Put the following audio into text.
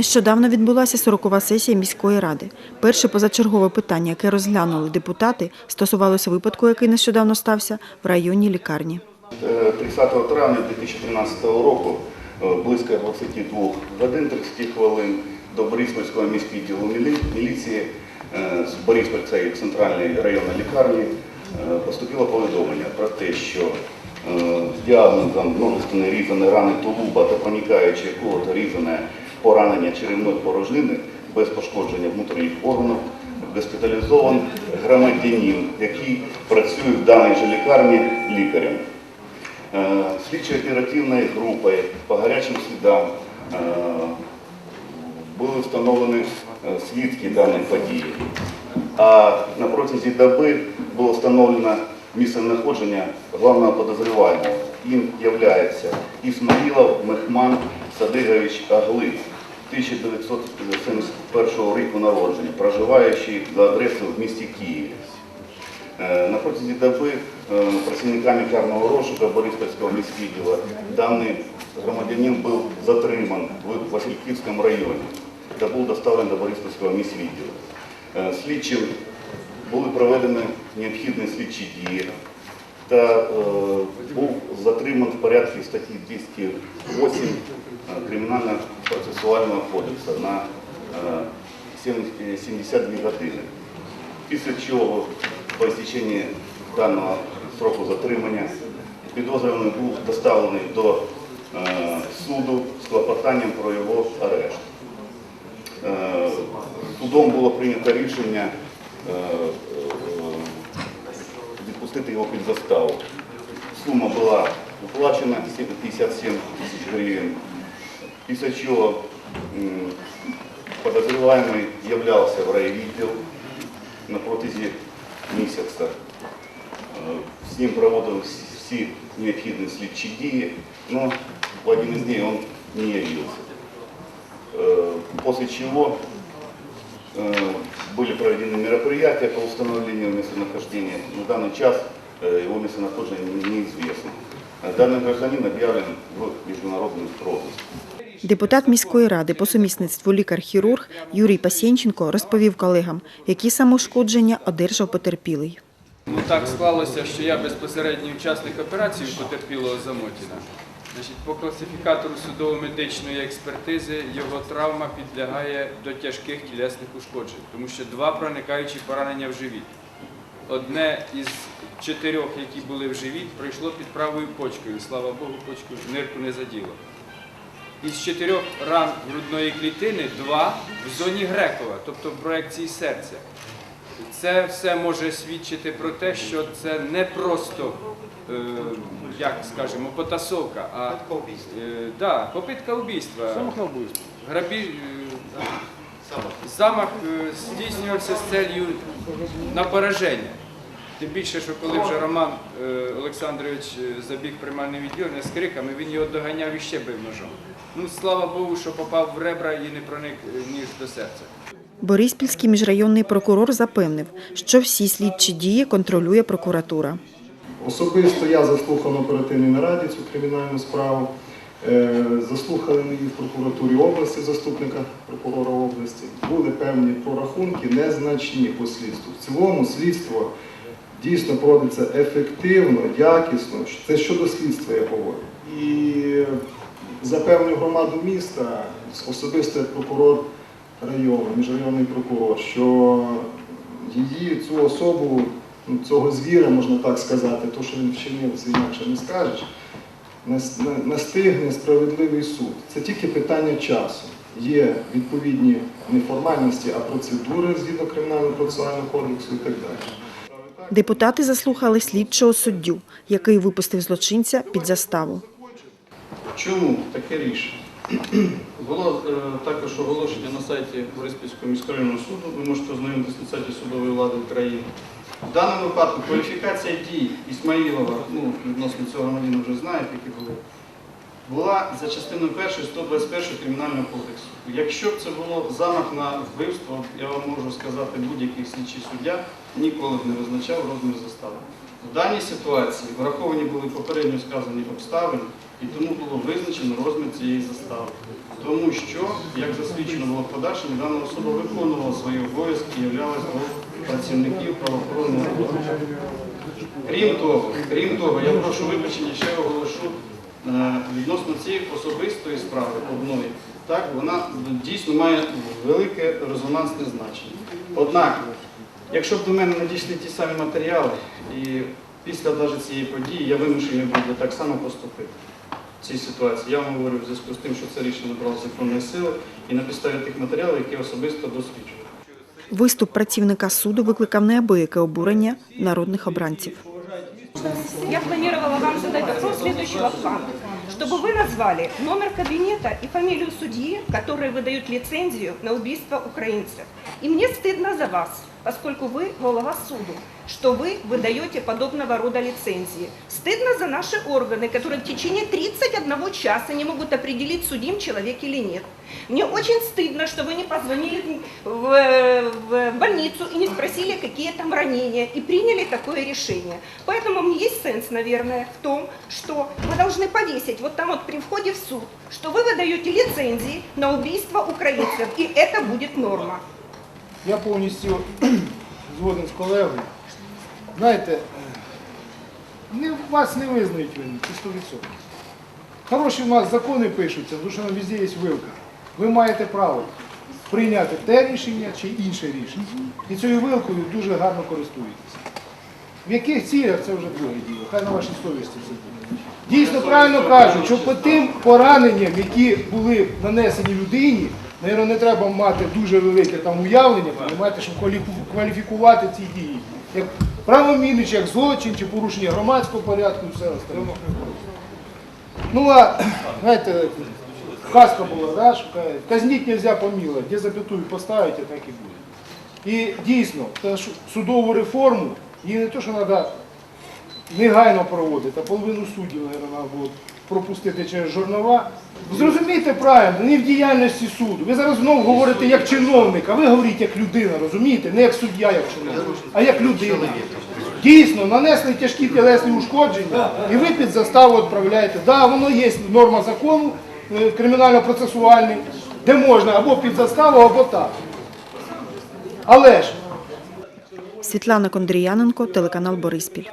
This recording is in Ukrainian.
Нещодавно відбулася 40-ва сесія міської ради. Перше позачергове питання, яке розглянули депутати, стосувалося випадку, який нещодавно стався в районній лікарні. Е, 30 травня 2013 року е, близько 22 годин 30 хвилин до Бориспільського міськвідділу мілі- міліції е, з Бориспіль, центральної районної лікарні, е, поступило повідомлення про те, що е, з діагнозом множественне різане рани тулуба та проникаюче колото різане поранення черевної порожнини без пошкодження внутрішніх органів госпіталізований громадянин, який працює в даній же лікарні лікарем. Е, Слідчо-оперативною групою по гарячим слідам е, були встановлені е, свідки даної події. А на протязі доби було встановлено місце знаходження головного подозрівального. Їм є Ісмаїлов Мехман Садигович Агли, 1971 року народження, проживаючий за адресою в місті Києві. Е, На протязі доби е, працівниками карного розшуку Бориспільського міськвідділу даний громадянин був затриман в Васильківському районі та був доставлений до Бориспільського міськвідділу. Е, Слідчим були проведені необхідні слідчі дії та е, був затриман в порядку статті 208 е, Кримінально-процесуального кодексу на е, 72 години. Після чого по істеченні даного сроку затримання підозрюваний був доставлений до е, суду з клопотанням про його арешт. Е, судом було прийнято рішення е, е, відпустити його під заставу. Сума була уплачена 57 тисяч гривень, після чого м, подозреваемый являвся в райвідділ на протязі місяця. Е, З ним проводили всі необхідні слідчі дії, але в один из дней он не явился. Э, После чего э, были проведены мероприятия по установлению местонахождения. На данный час э, его местонахождение неизвестно. Э, Данный гражданин объявлен в международный розыск. Депутат міської ради по сумісництву лікар-хірург Юрій Пасєнченко розповів колегам, які самоушкодження одержав потерпілий. Ну так склалося, що я безпосередній учасник операції у потерпілого Замотіна. Значить, по класифікатору судово-медичної експертизи його травма підлягає до тяжких тілесних ушкоджень, тому що два проникаючі поранення в живіт. Одне із чотирьох, які були в живіт, пройшло під правою почкою. Слава Богу, почку нирку не заділо. Із чотирьох ран грудної клітини два в зоні Грекова, тобто в проекції серця. Це все може свідчити про те, що це не просто, е, як скажемо, потасовка, а е, да, попитка вбивства. Замах. Грабіж, е, замах е, здійснювався з целью на пораження. Тим більше, що коли вже Роман е, Олександрович забіг приймальне відділення з криками, він його доганяв і ще бив ножом. Ну, слава Богу, що попав в ребра і не проник ніж до серця. Бориспільський міжрайонний прокурор запевнив, що всі слідчі дії контролює прокуратура. Особисто я заслухав на оперативній нараді цю кримінальну справу. Е, Заслухали її в прокуратурі області, заступника прокурора області. Були певні прорахунки, незначні по слідству. В цілому слідство дійсно проводиться ефективно, якісно. Це щодо слідства я говорю. І запевню громаду міста, особисто прокурор району, міжрайонний прокурор, що її цю особу, ну, цього звіра, можна так сказати, то, що він вчинив, це інакше не скажеш, настигне справедливий суд. Це тільки питання часу. Є відповідні не формальності, а процедури згідно кримінального процесуального кодексу і так далі. Депутати заслухали слідчого суддю, який випустив злочинця під заставу. Чому таке рішення? Було е, також оголошення на сайті Бориспільського міськрайонного суду. Ви можете ознайомитися на сайті судової влади України. В даному випадку кваліфікація дій Ісмаїлова, ну, відносно цього громадянина вже знаєте, які були, була за частиною 1 121 Кримінального кодексу. Якщо б це було замах на вбивство, я вам можу сказати, будь-який слідчий суддя ніколи б не визначав розмір застави. В даній ситуації враховані були попередньо сказані обставини, і тому було визначено розмір цієї застави. Тому що, як засвідчено було в подальшому, дана особа виконувала свої обов'язки і являлась до працівників правоохоронного органу. Крім того, крім того, я прошу вибачення, ще оголошу е, відносно цієї особистої справи одної. Так, вона дійсно має велике резонансне значення. Однак, якщо б до мене надійшли ті самі матеріали, і після навіть цієї події я вимушений буду так само поступити в цій ситуації. Я вам говорю в зв'язку з тим, що це рішення набрало законної сили і на підставі тих матеріалів, які особисто досліджую. Виступ працівника суду викликав неабияке обурення народних обранців. Я планировала вам задать вопрос следующего плана. Чтобы вы назвали номер кабинета и фамилию судьи, которые выдают лицензию на убийство украинцев. И мне стыдно за вас, Поскольку вы голова суду, что вы выдаете подобного рода лицензии. Стыдно за наши органы, которые в течение 31 часа не могут определить, судим человек или нет. Мне очень стыдно, что вы не позвонили в, в больницу и не спросили, какие там ранения, и приняли такое решение. Поэтому мне есть сенс, наверное, в том, что вы должны повесить вот там вот при входе в суд, что вы выдаете лицензии на убийство украинцев, и это будет норма. Я повністю згоден з колегою. Знаєте, не, вас не визнають винні, це 100%. Хороші в нас закони пишуться, тому що нам везде є вилка. Ви маєте право прийняти те рішення чи інше рішення. І цією вилкою дуже гарно користуєтеся. В яких цілях це вже друге діло, хай на вашій совісті все буде. Дійсно правильно кажуть, що по тим пораненням, які були нанесені людині, Навірно, не треба мати дуже велике там уявлення, розумієте, щоб кваліфікувати ці дії. Як правомірність, як злочин чи порушення громадського порядку і все остальне. Ну а знаєте, казка була, да, що казніть нельзя помиловать, де запятую поставити, так і буде. І дійсно, судову реформу, її не то, що треба негайно проводити, а половину суддів, мабуть, треба було пропустити через журнова. Зрозумійте правильно, не в діяльності суду. Ви зараз знову говорите як чиновник, а ви говорите як людина, розумієте? Не як суддя, як чиновник, а як людина. Дійсно, нанесли тяжкі тілесні ушкодження, і ви під заставу відправляєте. Так, да, воно є норма закону е, кримінально-процесуальний, де можна або під заставу, або так. Але ж Світлана Кондріяненко, телеканал Бориспіль.